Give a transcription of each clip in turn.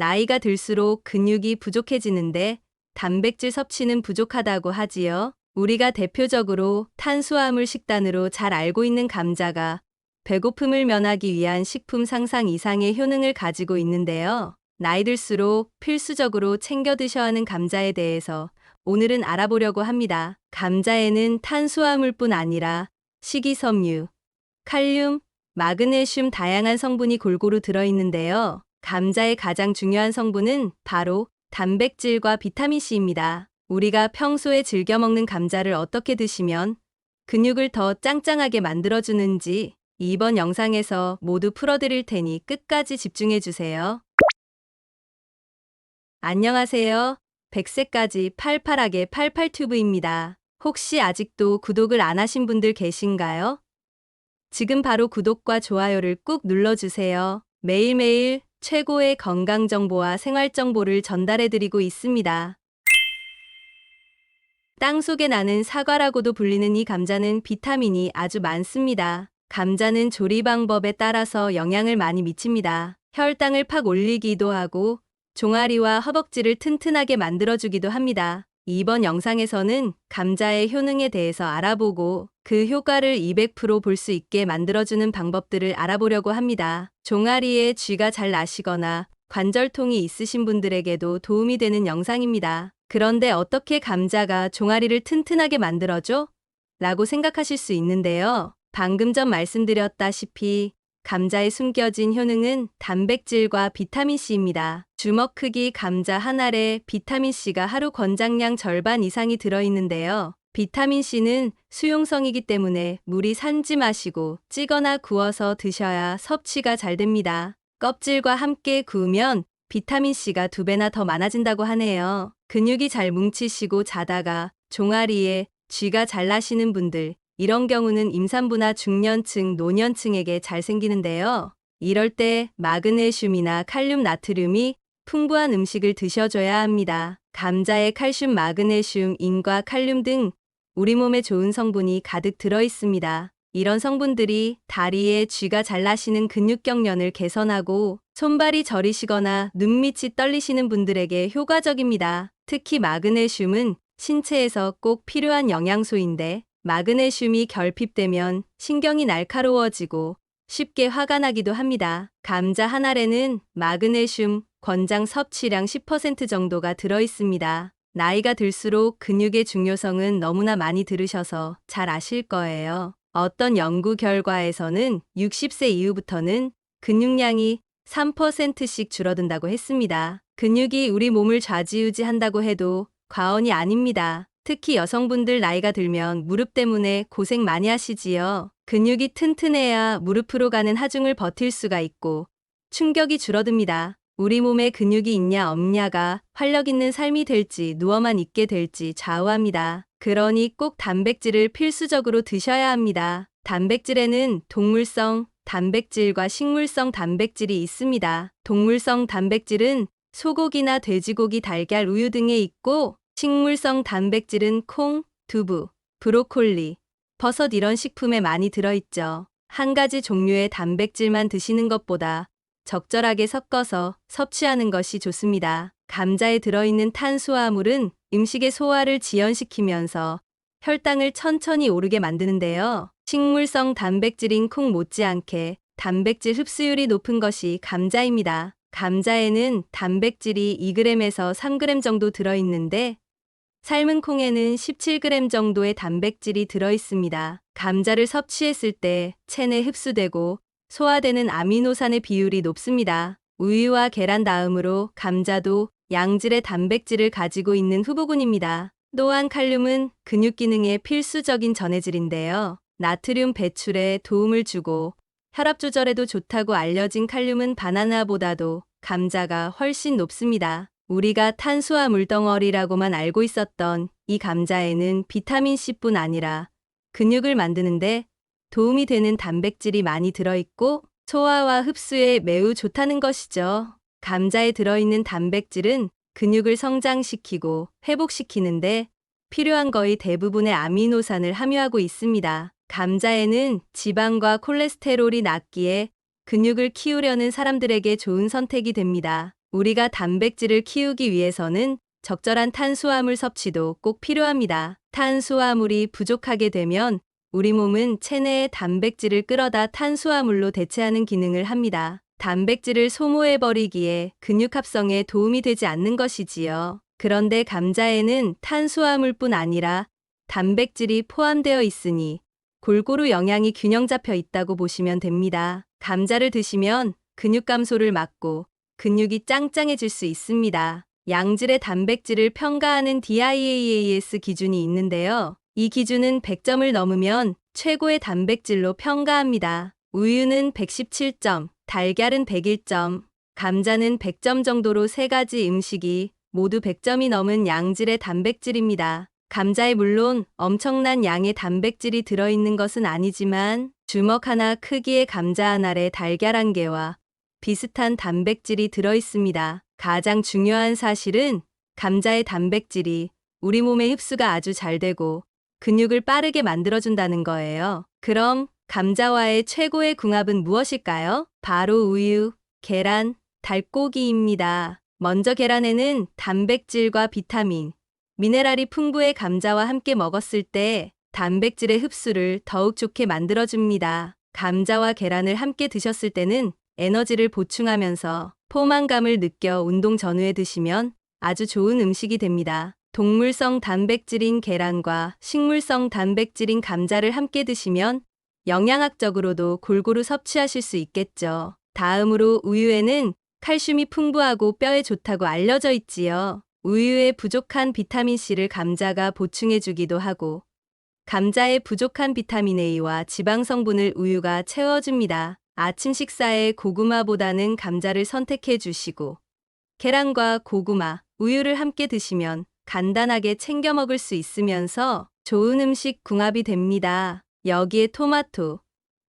나이가 들수록 근육이 부족해지는데 단백질 섭취는 부족하다고 하지요. 우리가 대표적으로 탄수화물 식단으로 잘 알고 있는 감자가 배고픔을 면하기 위한 식품 상상 이상의 효능을 가지고 있는데요. 나이 들수록 필수적으로 챙겨 드셔야 하는 감자에 대해서 오늘은 알아보려고 합니다. 감자에는 탄수화물뿐 아니라 식이섬유, 칼륨, 마그네슘 다양한 성분이 골고루 들어있는데요. 감자의 가장 중요한 성분은 바로 단백질과 비타민C입니다. 우리가 평소에 즐겨 먹는 감자를 어떻게 드시면 근육을 더 짱짱하게 만들어주는지 이번 영상에서 모두 풀어드릴 테니 끝까지 집중해주세요. 안녕하세요. 100세까지 팔팔하게 팔팔튜브입니다. 혹시 아직도 구독을 안 하신 분들 계신가요? 지금 바로 구독과 좋아요를 꾹 눌러주세요. 매일매일 최고의 건강 정보와 생활 정보를 전달해 드리고 있습니다. 땅 속에 나는 사과라고도 불리는 이 감자는 비타민이 아주 많습니다. 감자는 조리 방법에 따라서 영향을 많이 미칩니다. 혈당을 팍 올리기도 하고 종아리와 허벅지를 튼튼하게 만들어주기도 합니다. 이번 영상에서는 감자의 효능에 대해서 알아보고 그 효과를 200%볼 수 있게 만들어주는 방법들을 알아보려고 합니다. 종아리에 쥐가 잘 나시거나 관절통이 있으신 분들에게도 도움이 되는 영상입니다. 그런데 어떻게 감자가 종아리를 튼튼하게 만들어줘? 라고 생각하실 수 있는데요. 방금 전 말씀드렸다시피 감자에 숨겨진 효능은 단백질과 비타민C입니다. 주먹 크기 감자 한 알에 비타민C가 하루 권장량 절반 이상이 들어있는데요. 비타민C는 수용성이기 때문에 물이 산지 마시고 찌거나 구워서 드셔야 섭취가 잘 됩니다. 껍질과 함께 구우면 비타민C가 두 배나 더 많아진다고 하네요. 근육이 잘 뭉치시고 자다가 종아리에 쥐가 잘 나시는 분들, 이런 경우는 임산부나 중년층, 노년층에게 잘 생기는데요. 이럴 때 마그네슘이나 칼륨 나트륨이 풍부한 음식을 드셔줘야 합니다. 감자에 칼슘, 마그네슘, 인과 칼륨 등 우리 몸에 좋은 성분이 가득 들어 있습니다. 이런 성분들이 다리에 쥐가 잘 나시는 근육 경련을 개선하고 손발이 저리시거나 눈밑이 떨리시는 분들에게 효과적입니다. 특히 마그네슘은 신체에서 꼭 필요한 영양소인데 마그네슘이 결핍되면 신경이 날카로워지고 쉽게 화가 나기도 합니다. 감자 한 알에는 마그네슘 권장 섭취량 10% 정도가 들어 있습니다. 나이가 들수록 근육의 중요성은 너무나 많이 들으셔서 잘 아실 거예요. 어떤 연구 결과에서는 60세 이후부터는 근육량이 3%씩 줄어든다고 했습니다. 근육이 우리 몸을 좌지우지한다고 해도 과언이 아닙니다. 특히 여성분들 나이가 들면 무릎 때문에 고생 많이 하시지요. 근육이 튼튼해야 무릎으로 가는 하중을 버틸 수가 있고 충격이 줄어듭니다. 우리 몸에 근육이 있냐 없냐가 활력 있는 삶이 될지 누워만 있게 될지 좌우합니다. 그러니 꼭 단백질을 필수적으로 드셔야 합니다. 단백질에는 동물성 단백질과 식물성 단백질이 있습니다. 동물성 단백질은 소고기나 돼지고기, 달걀, 우유 등에 있고 식물성 단백질은 콩, 두부, 브로콜리, 버섯 이런 식품에 많이 들어있죠. 한 가지 종류의 단백질만 드시는 것보다 적절하게 섞어서 섭취하는 것이 좋습니다. 감자에 들어있는 탄수화물은 음식의 소화를 지연시키면서 혈당을 천천히 오르게 만드는데요. 식물성 단백질인 콩 못지않게 단백질 흡수율이 높은 것이 감자입니다. 감자에는 단백질이 2g에서 3g 정도 들어있는데 삶은 콩에는 17g 정도의 단백질이 들어 있습니다. 감자를 섭취했을 때 체내 흡수되고 소화되는 아미노산의 비율이 높습니다. 우유와 계란 다음으로 감자도 양질의 단백질을 가지고 있는 후보군입니다. 또한 칼륨은 근육 기능에 필수적인 전해질인데요. 나트륨 배출에 도움을 주고 혈압 조절에도 좋다고 알려진 칼륨은 바나나보다도 감자가 훨씬 높습니다. 우리가 탄수화 물 덩어리라고만 알고 있었던 이 감자에는 비타민C뿐 아니라 근육을 만드는데 도움이 되는 단백질이 많이 들어있고 소화와 흡수에 매우 좋다는 것이죠. 감자에 들어있는 단백질은 근육을 성장시키고 회복시키는데 필요한 거의 대부분의 아미노산을 함유하고 있습니다. 감자에는 지방과 콜레스테롤이 낮기에 근육을 키우려는 사람들에게 좋은 선택이 됩니다. 우리가 단백질을 키우기 위해서는 적절한 탄수화물 섭취도 꼭 필요합니다. 탄수화물이 부족하게 되면 우리 몸은 체내의 단백질을 끌어다 탄수화물로 대체하는 기능을 합니다. 단백질을 소모해버리기에 근육 합성에 도움이 되지 않는 것이지요. 그런데 감자에는 탄수화물뿐 아니라 단백질이 포함되어 있으니 골고루 영양이 균형 잡혀 있다고 보시면 됩니다. 감자를 드시면 근육 감소를 막고 근육이 짱짱해질 수 있습니다. 양질의 단백질을 평가하는 DIAAS 기준이 있는데요. 이 기준은 100점을 넘으면 최고의 단백질로 평가합니다. 우유는 117점, 달걀은 101점, 감자는 100점 정도로 세 가지 음식이 모두 100점이 넘은 양질의 단백질입니다. 감자에 물론 엄청난 양의 단백질이 들어있는 것은 아니지만 주먹 하나 크기의 감자 한 알에 달걀 한 개와 비슷한 단백질이 들어 있습니다. 가장 중요한 사실은 감자의 단백질이 우리 몸의 흡수가 아주 잘 되고 근육을 빠르게 만들어준다는 거예요. 그럼 감자와의 최고의 궁합은 무엇일까요? 바로 우유, 계란, 닭고기입니다. 먼저 계란에는 단백질과 비타민, 미네랄이 풍부해 감자와 함께 먹었을 때 단백질의 흡수를 더욱 좋게 만들어줍니다. 감자와 계란을 함께 드셨을 때는 에너지를 보충하면서 포만감을 느껴 운동 전후에 드시면 아주 좋은 음식이 됩니다. 동물성 단백질인 계란과 식물성 단백질인 감자를 함께 드시면 영양학적으로도 골고루 섭취하실 수 있겠죠. 다음으로 우유에는 칼슘이 풍부하고 뼈에 좋다고 알려져 있지요. 우유에 부족한 비타민C를 감자가 보충해주기도 하고, 감자에 부족한 비타민 A와 지방 성분을 우유가 채워줍니다. 아침 식사에 고구마보다는 감자를 선택해 주시고, 계란과 고구마, 우유를 함께 드시면 간단하게 챙겨 먹을 수 있으면서 좋은 음식 궁합이 됩니다. 여기에 토마토,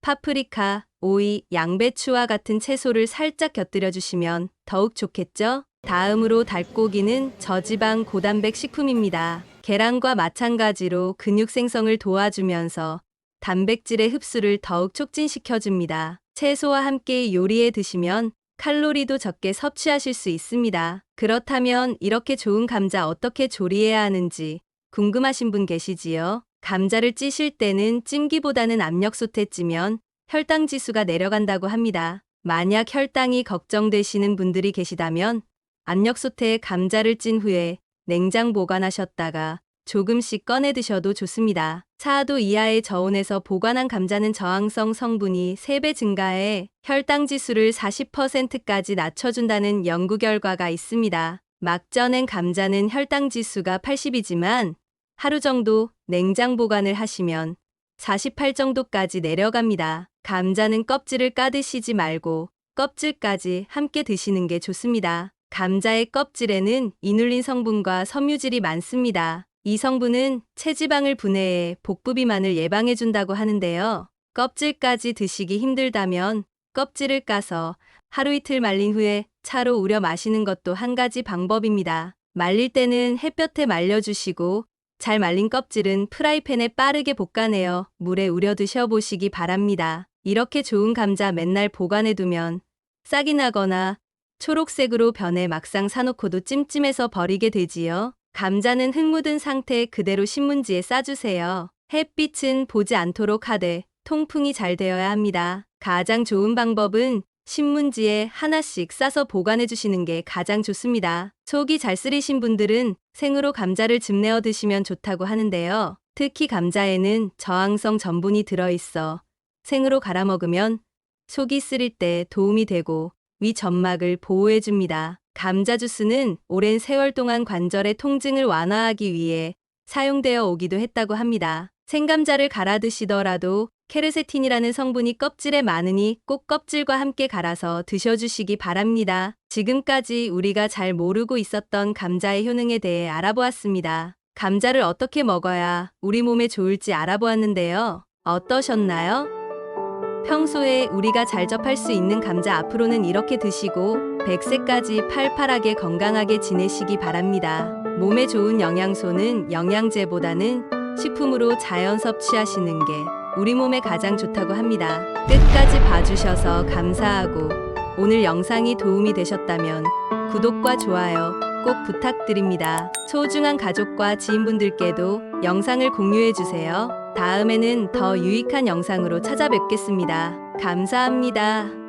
파프리카, 오이, 양배추와 같은 채소를 살짝 곁들여 주시면 더욱 좋겠죠? 다음으로 닭고기는 저지방 고단백 식품입니다. 계란과 마찬가지로 근육 생성을 도와주면서 단백질의 흡수를 더욱 촉진시켜줍니다. 채소와 함께 요리해 드시면 칼로리도 적게 섭취하실 수 있습니다. 그렇다면 이렇게 좋은 감자 어떻게 조리해야 하는지 궁금하신 분 계시지요? 감자를 찌실 때는 찜기보다는 압력솥에 찌면 혈당 지수가 내려간다고 합니다. 만약 혈당이 걱정되시는 분들이 계시다면 압력솥에 감자를 찐 후에 냉장 보관하셨다가 조금씩 꺼내 드셔도 좋습니다. 4도 이하의 저온에서 보관한 감자는 저항성 성분이 3배 증가해 혈당 지수를 40%까지 낮춰준다는 연구 결과가 있습니다. 막 쪄낸 감자는 혈당 지수가 80이지만 하루 정도 냉장 보관을 하시면 48 정도까지 내려갑니다. 감자는 껍질을 까드시지 말고 껍질까지 함께 드시는 게 좋습니다. 감자의 껍질에는 이눌린 성분과 섬유질이 많습니다. 이 성분은 체지방을 분해해 복부 비만을 예방해준다고 하는데요. 껍질까지 드시기 힘들다면 껍질을 까서 하루 이틀 말린 후에 차로 우려 마시는 것도 한 가지 방법입니다. 말릴 때는 햇볕에 말려주시고 잘 말린 껍질은 프라이팬에 빠르게 볶아내어 물에 우려 드셔보시기 바랍니다. 이렇게 좋은 감자 맨날 보관해두면 싹이 나거나 초록색으로 변해 막상 사놓고도 찜찜해서 버리게 되지요. 감자는 흙 묻은 상태 그대로 신문지에 싸주세요. 햇빛은 보지 않도록 하되 통풍이 잘 되어야 합니다. 가장 좋은 방법은 신문지에 하나씩 싸서 보관해 주시는 게 가장 좋습니다. 속이 잘 쓰리신 분들은 생으로 감자를 즙 내어 드시면 좋다고 하는데요. 특히 감자에는 저항성 전분이 들어있어 생으로 갈아 먹으면 속이 쓰릴 때 도움이 되고 위 점막을 보호해 줍니다. 감자 주스는 오랜 세월 동안 관절의 통증을 완화하기 위해 사용되어 오기도 했다고 합니다. 생감자를 갈아 드시더라도 케르세틴이라는 성분이 껍질에 많으니 꼭 껍질과 함께 갈아서 드셔주시기 바랍니다. 지금까지 우리가 잘 모르고 있었던 감자의 효능에 대해 알아보았습니다. 감자를 어떻게 먹어야 우리 몸에 좋을지 알아보았는데요. 어떠셨나요? 평소에 우리가 잘 접할 수 있는 감자 앞으로는 이렇게 드시고 100세까지 팔팔하게 건강하게 지내시기 바랍니다. 몸에 좋은 영양소는 영양제보다는 식품으로 자연 섭취하시는 게 우리 몸에 가장 좋다고 합니다. 끝까지 봐주셔서 감사하고 오늘 영상이 도움이 되셨다면 구독과 좋아요 꼭 부탁드립니다. 소중한 가족과 지인분들께도 영상을 공유해주세요. 다음에는 더 유익한 영상으로 찾아뵙겠습니다. 감사합니다.